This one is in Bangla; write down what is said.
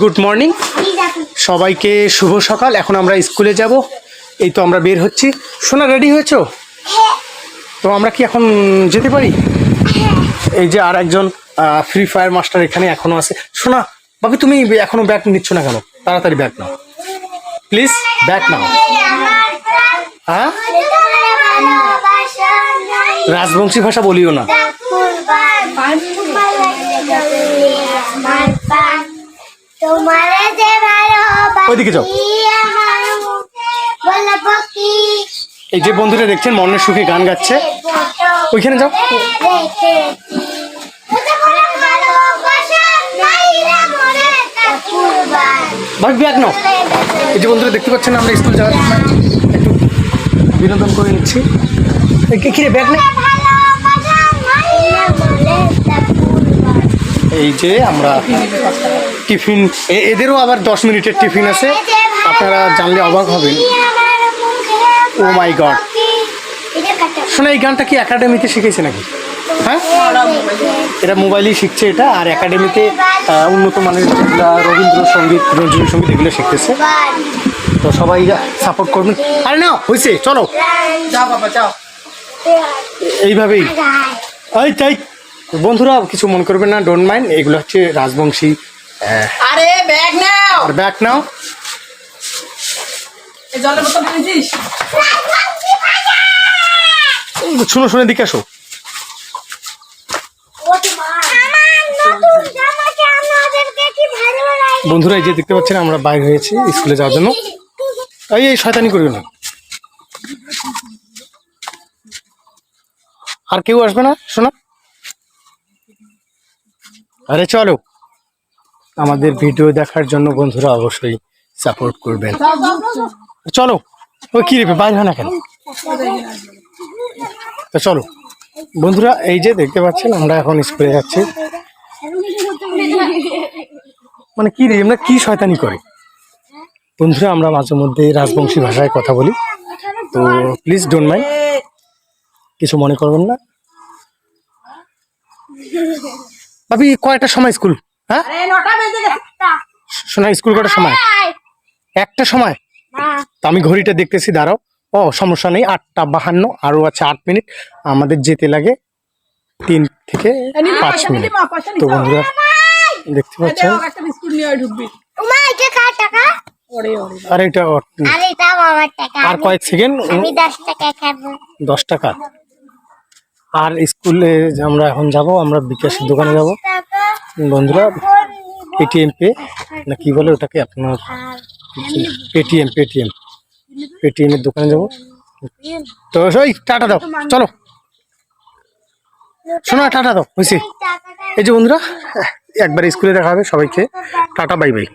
গুড মর্নিং সবাইকে শুভ সকাল। এখন আমরা স্কুলে যাব। এই তো আমরা বের হচ্ছি। সোনা রেডি হয়েছো? তো আমরা কি এখন যেতে পারি? এই যে আর একজন ফ্রি ফায়ার মাস্টার এখানে এখনও আছে। সোনা বাবু তুমি এখনও ব্যাগ নিচ্ছ না কেন? তাড়াতাড়ি ব্যাগ নাও। প্লিজ ব্যাগ নাও। হ্যাঁ? রাজবংশী ভাষা বলিও না। তোমারে যে ভালোবাসি ওইদিকে যাও। এই যে বন্ধুরা দেখছেন মনের সুখে গান গাচ্ছে। ওইখানে যাও। ভাই ব্যাগ নাও। এই যে বন্ধুরা দেখতে পাচ্ছেন আমরা স্কুল যাওয়ার সময় একটু বিনোদন করে নিচ্ছি। এই কি- কিরে ব্যাগ নেই এই যে আমরা টিফিন এ- এদেরও আবার দশ মিনিটের টিফিন আছে। আপনারা জানলে অবাক হবেন। ও মাই গড শোনা এই গানটা কি একাডেমিতে শিখেছে নাকি? হ্যাঁ? এটা মোবাইলেই শিখছে এটা আর একাডেমিতে উন্নত মানের যেগুলো রবীন্দ্রসঙ্গীত রঞ্জনী সংগীত এগুলো শিখতেছে। তো সবাই সাপোর্ট করবেন। আরে না হয়েছে চলো। এইভাবেই। এই তাই। বন্ধুরা কিছু মনে করবেন না ডোন্ট মাইন্ড এগুলো হচ্ছে রাজবংশী আরে ব্যাগ নাও। আর ব্যাগ নাও। জলের বোতল কিনেছিস? শুনো শুনে দিকে আসো। বন্ধুরা এই যে দেখতে পাচ্ছেন আমরা বাইরে হয়েছি স্কুলে যাওয়ার জন্য। এই এই শয়তানি করিও না। আর কেউ আসবে না? শোনা। আরে চলো। আমাদের ভিডিও দেখার জন্য বন্ধুরা অবশ্যই সাপোর্ট করবেন। চলো ওই কি রে বাইরে হয় না কেন চলো, বন্ধুরা এই যে দেখতে পাচ্ছেন, আমরা এখন স্কুলে যাচ্ছি। মানে কি রে আমরা কি শয়তানি করে? বন্ধুরা, আমরা মাঝে মধ্যে রাজবংশী ভাষায় কথা বলি। তো প্লিজ ডোন্ট মাইন্ড কিছু মনে করবেন না। ভাবি, কয়টা সময় স্কুল? হ্যাঁ? আরে নটা বেজে গেছে। শোনা স্কুল কটার সময়? একটা সময়? তো আমি ঘড়িটা দেখতেছি দাঁড়াও। ও সমস্যা নেই আটটা বাহান্ন আরও আছে আট মিনিট। আমাদের যেতে লাগে তিন থেকে পাঁচ মিনিট। তো বন্ধুরা দেখতে পাচ্ছেন একটা বিস্কুট নিয়ে ঢুকবি। ওরে ওরে আর এটা ও- আরে তাও আমার টাকা। আর কয়েক সেকেন্ড। দশ টাকা আর স্কুলে আমরা এখন যাব আমরা বিকাশের দোকানে যাব। বন্ধুরা পেটিএম পে না কি বলে ওটাকে আপনার? পেটিএম পেটিএম পেটিএম এর দোকানে যাব। তো ওই টাটা দাও, চলো। শোনা, টাটা দাও বুঝছি এই যে বন্ধুরা, একবার স্কুলে দেখা হবে সবাইকে। টাটা, বাই বাই।